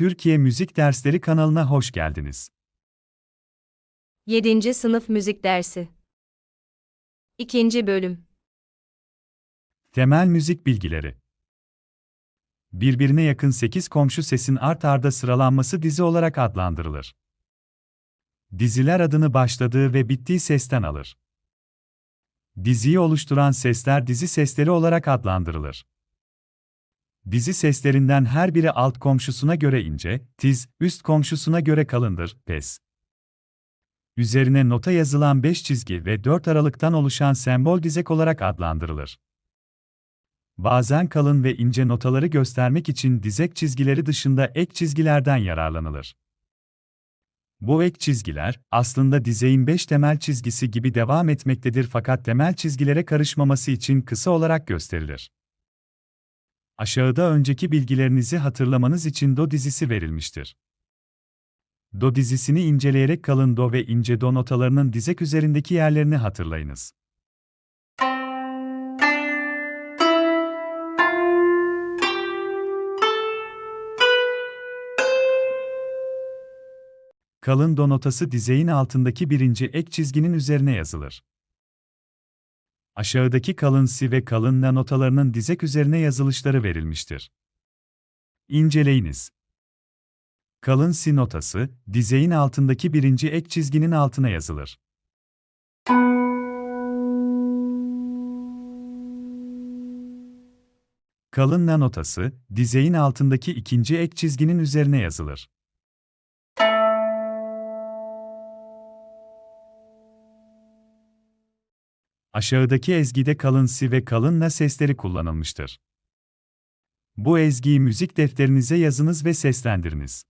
Türkiye Müzik Dersleri kanalına hoş geldiniz. 7. Sınıf Müzik Dersi 2. Bölüm Temel müzik bilgileri. Birbirine yakın 8 komşu sesin art arda sıralanması dizi olarak adlandırılır. Diziler adını başladığı ve bittiği sesten alır. Diziyi oluşturan sesler dizi sesleri olarak adlandırılır. Dizi seslerinden her biri alt komşusuna göre ince, tiz, üst komşusuna göre kalındır, pes. Üzerine nota yazılan 5 çizgi ve 4 aralıktan oluşan sembol dizek olarak adlandırılır. Bazen kalın ve ince notaları göstermek için dizek çizgileri dışında ek çizgilerden yararlanılır. Bu ek çizgiler, aslında dizeğin 5 temel çizgisi gibi devam etmektedir fakat temel çizgilere karışmaması için kısa olarak gösterilir. Aşağıda önceki bilgilerinizi hatırlamanız için do dizisi verilmiştir. Do dizisini inceleyerek kalın do ve ince do notalarının dizek üzerindeki yerlerini hatırlayınız. Kalın do notası dizeğin altındaki birinci ek çizginin üzerine yazılır. Aşağıdaki kalın si ve kalın la notalarının dizek üzerine yazılışları verilmiştir. İnceleyiniz. Kalın si notası, dizeğin altındaki birinci ek çizginin altına yazılır. Kalın la notası, dizeğin altındaki ikinci ek çizginin üzerine yazılır. Aşağıdaki ezgide kalın si ve kalın la sesleri kullanılmıştır. Bu ezgiyi müzik defterinize yazınız ve seslendiriniz.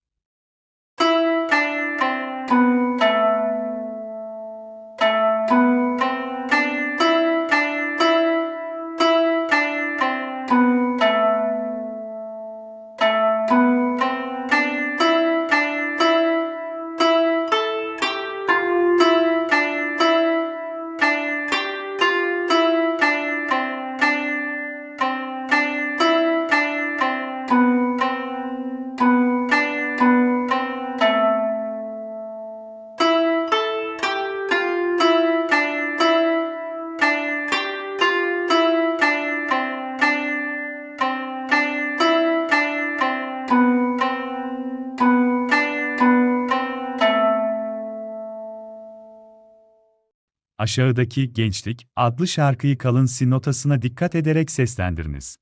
Aşağıdaki Gençlik adlı şarkıyı kalın si notasına dikkat ederek seslendiriniz.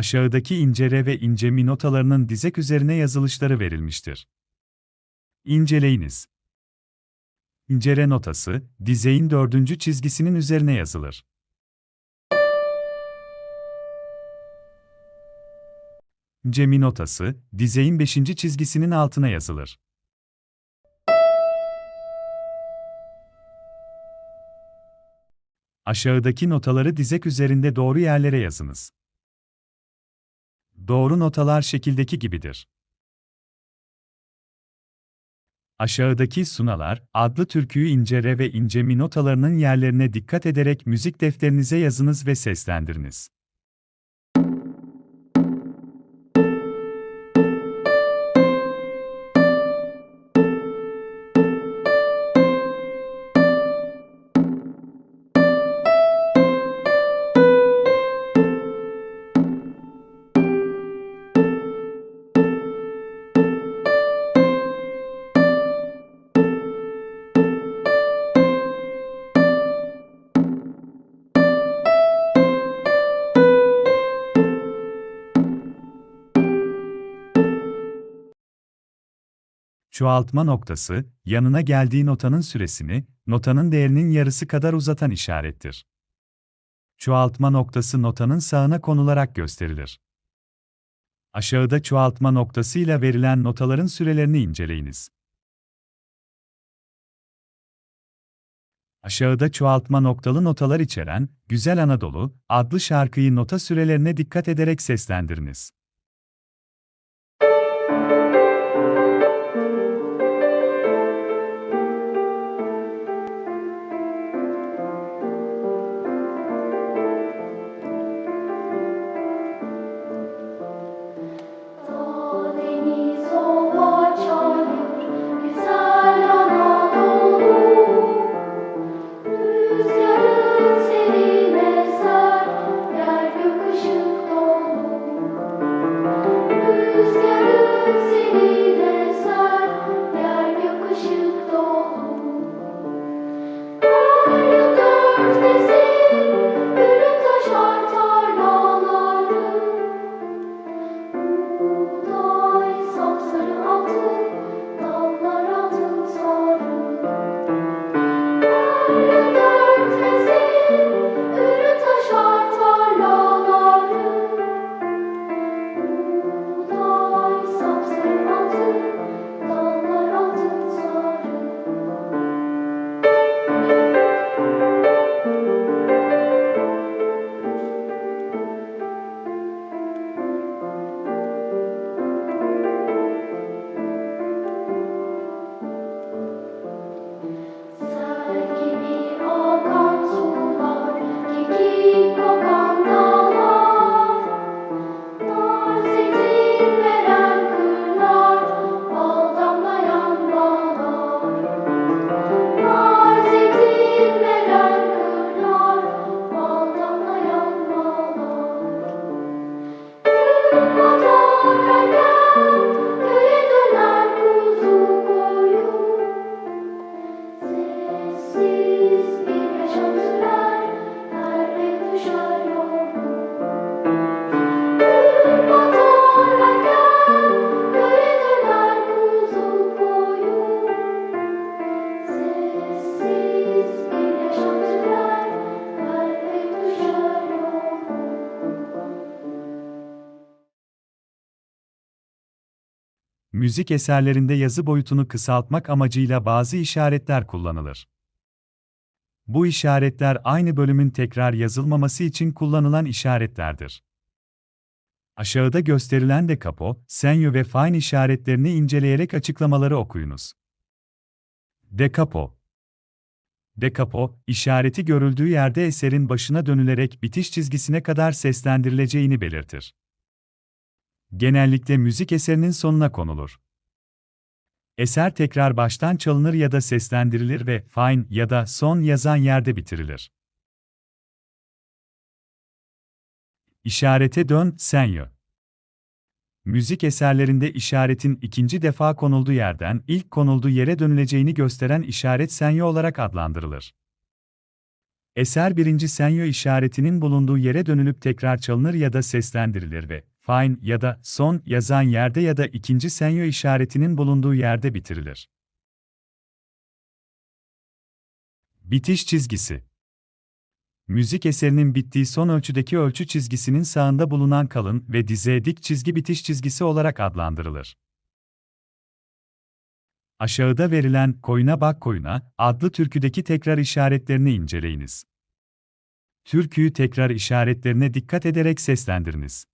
Aşağıdaki ince re ve ince mi notalarının dizek üzerine yazılışları verilmiştir. İnceleyiniz. İnce re notası, dizeğin dördüncü çizgisinin üzerine yazılır. İnce mi notası, dizeğin beşinci çizgisinin altına yazılır. Aşağıdaki notaları dizek üzerinde doğru yerlere yazınız. Doğru notalar şekildeki gibidir. Aşağıdaki sunalar, adlı türküyü ince re ve ince mi notalarının yerlerine dikkat ederek müzik defterinize yazınız ve seslendiriniz. Çoğaltma noktası, yanına geldiği notanın süresini, notanın değerinin yarısı kadar uzatan işarettir. çoğaltma noktası notanın sağına konularak gösterilir. Aşağıda çoğaltma noktasıyla verilen notaların sürelerini inceleyiniz. Aşağıda çoğaltma noktalı notalar içeren Güzel Anadolu adlı şarkıyı nota sürelerine dikkat ederek seslendiriniz. Müzik eserlerinde yazı boyutunu kısaltmak amacıyla bazı işaretler kullanılır. Bu işaretler aynı bölümün tekrar yazılmaması için kullanılan işaretlerdir. Aşağıda gösterilen de kapo, senyo ve fine işaretlerini inceleyerek açıklamaları okuyunuz. Dekapo Dekapo, işareti görüldüğü yerde eserin başına dönülerek bitiş çizgisine kadar seslendirileceğini belirtir. Genellikle müzik eserinin sonuna konulur. Eser tekrar baştan çalınır ya da seslendirilir ve fine ya da son yazan yerde bitirilir. İşarete dön, senyo. Müzik eserlerinde işaretin ikinci defa konulduğu yerden ilk konulduğu yere dönüleceğini gösteren işaret senyo olarak adlandırılır. Eser birinci senyo işaretinin bulunduğu yere dönülüp tekrar çalınır ya da seslendirilir ve fine ya da son yazan yerde ya da ikinci senyo işaretinin bulunduğu yerde bitirilir. Bitiş çizgisi Müzik eserinin bittiği son ölçüdeki ölçü çizgisinin sağında bulunan kalın ve dize dik çizgi bitiş çizgisi olarak adlandırılır. Aşağıda verilen Koyuna Bak Koyuna adlı türküdeki tekrar işaretlerini inceleyiniz. Türküyü tekrar işaretlerine dikkat ederek seslendiriniz.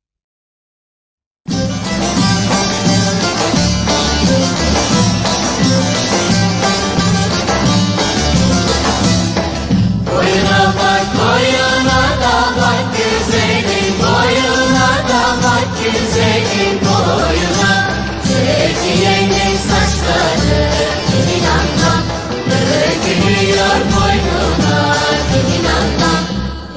Güzelim, boyuna. Çekiyenin saçları, kimin anlam, dökülüyor boynuna, kimin anlam.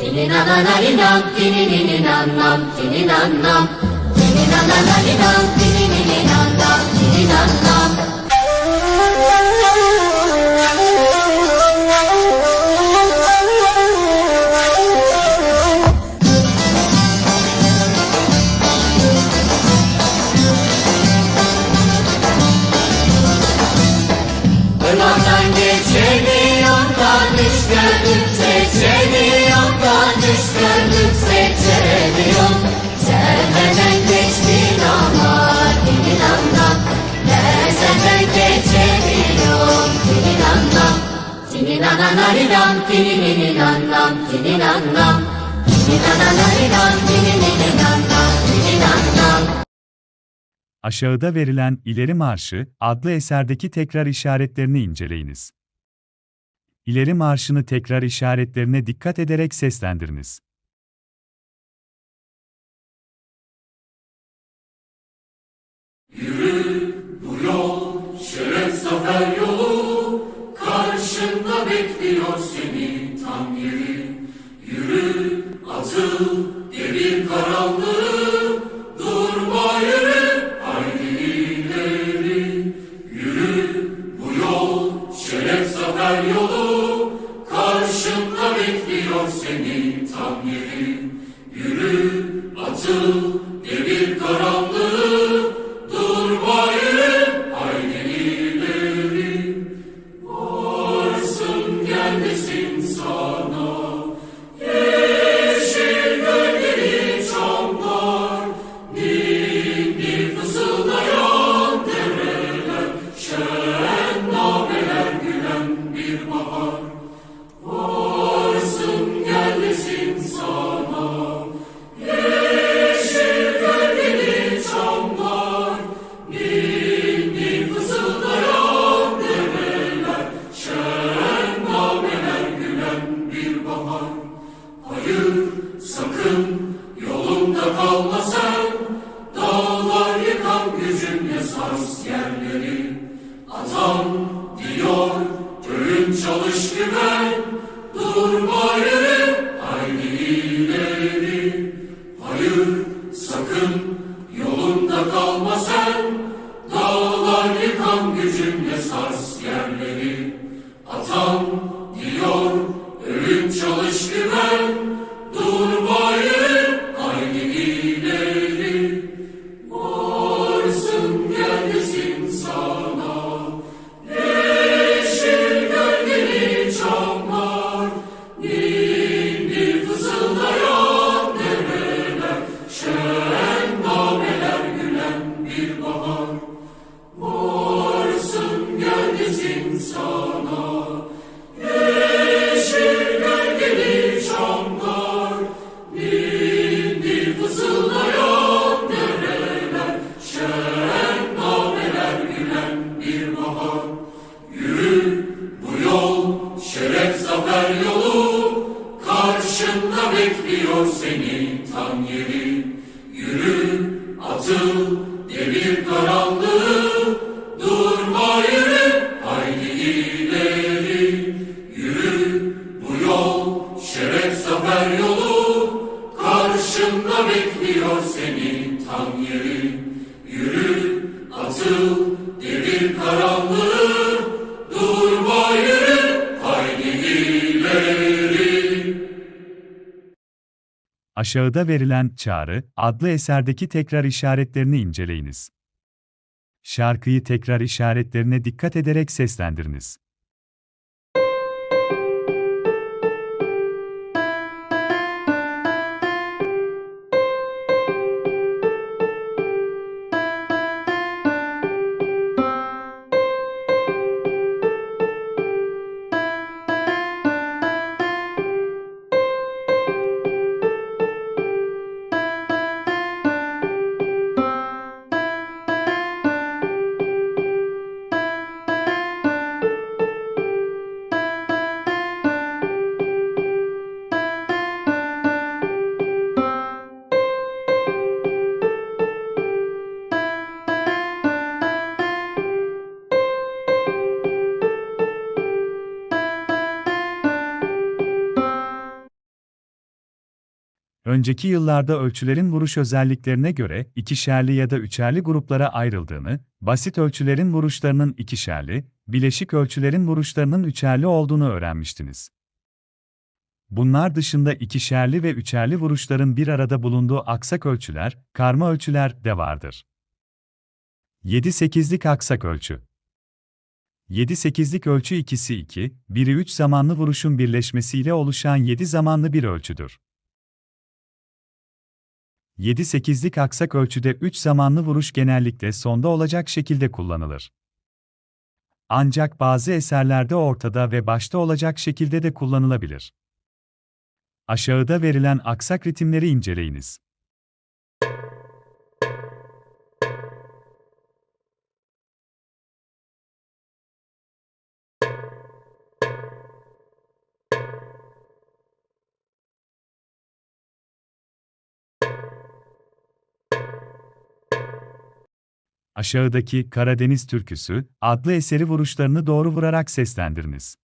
Kimin ananarinam, kimin anlam, kimin anlam. Kimin ananarinam, kimin anlam, kimin anlam. Aşağıda verilen İleri Marşı adlı eserdeki tekrar işaretlerini inceleyiniz. İleri marşını tekrar işaretlerine dikkat ederek seslendiriniz. Bu sen Dağlar yıkan gücünle sars yerleri tam yeri Yürü atıl devir karanlığı Durma yürü Aşağıda verilen Çağrı adlı eserdeki tekrar işaretlerini inceleyiniz. Şarkıyı tekrar işaretlerine dikkat ederek seslendiriniz. Önceki yıllarda ölçülerin vuruş özelliklerine göre ikişerli ya da üçerli gruplara ayrıldığını, basit ölçülerin vuruşlarının ikişerli, bileşik ölçülerin vuruşlarının üçerli olduğunu öğrenmiştiniz. Bunlar dışında ikişerli ve üçerli vuruşların bir arada bulunduğu aksak ölçüler, karma ölçüler de vardır. 7-8'lik aksak ölçü 7-8'lik ölçü ikisi 2, biri 3 zamanlı vuruşun birleşmesiyle oluşan 7 zamanlı bir ölçüdür. 7-8'lik aksak ölçüde 3 zamanlı vuruş genellikle sonda olacak şekilde kullanılır. Ancak bazı eserlerde ortada ve başta olacak şekilde de kullanılabilir. Aşağıda verilen aksak ritimleri inceleyiniz. Aşağıdaki Karadeniz Türküsü adlı eseri vuruşlarını doğru vurarak seslendiriniz.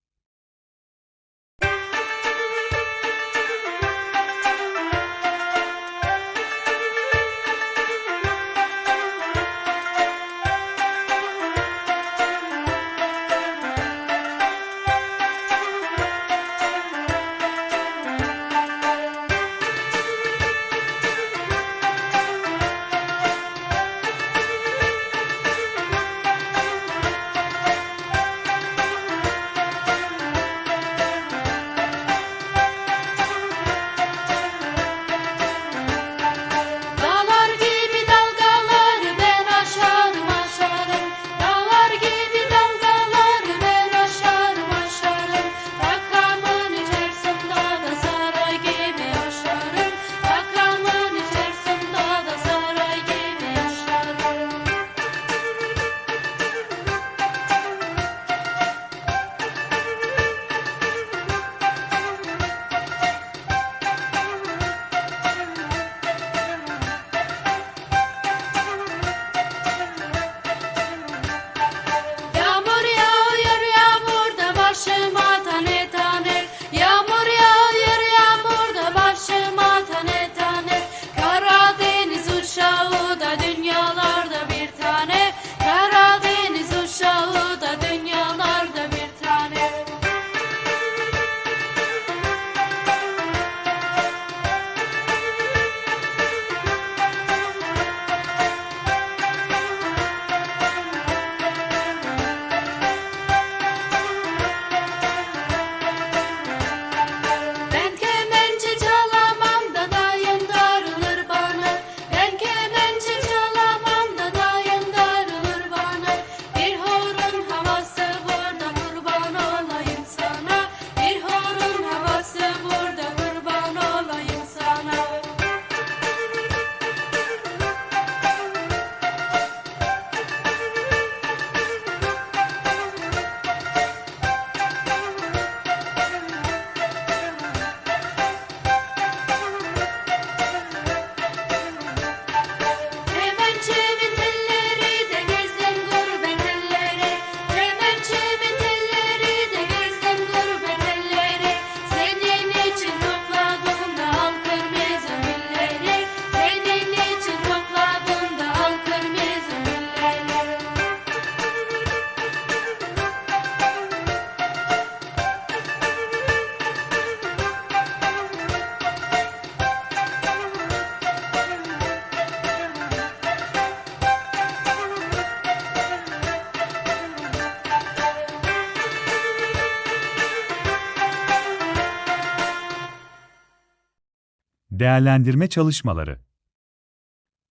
Değerlendirme çalışmaları.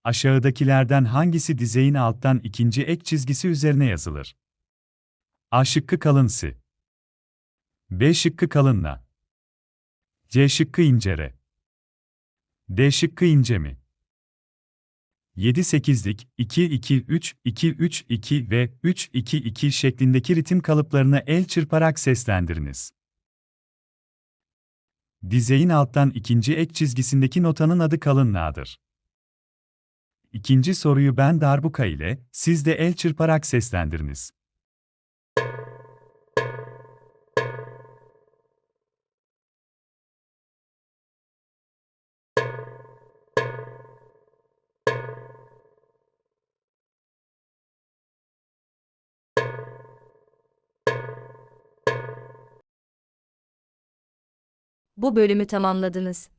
Aşağıdakilerden hangisi dizeyin alttan ikinci ek çizgisi üzerine yazılır? A şıkkı kalınsı. B şıkkı kalınla. C şıkkı incere. D şıkkı ince mi? 7-8'lik 2-2-3, 2-3-2 ve 3-2-2 şeklindeki ritim kalıplarını el çırparak seslendiriniz. Dizeyin alttan ikinci ek çizgisindeki notanın adı kalınlağıdır. İkinci soruyu ben darbuka ile, siz de el çırparak seslendiriniz. Bu bölümü tamamladınız.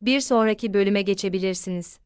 Bir sonraki bölüme geçebilirsiniz.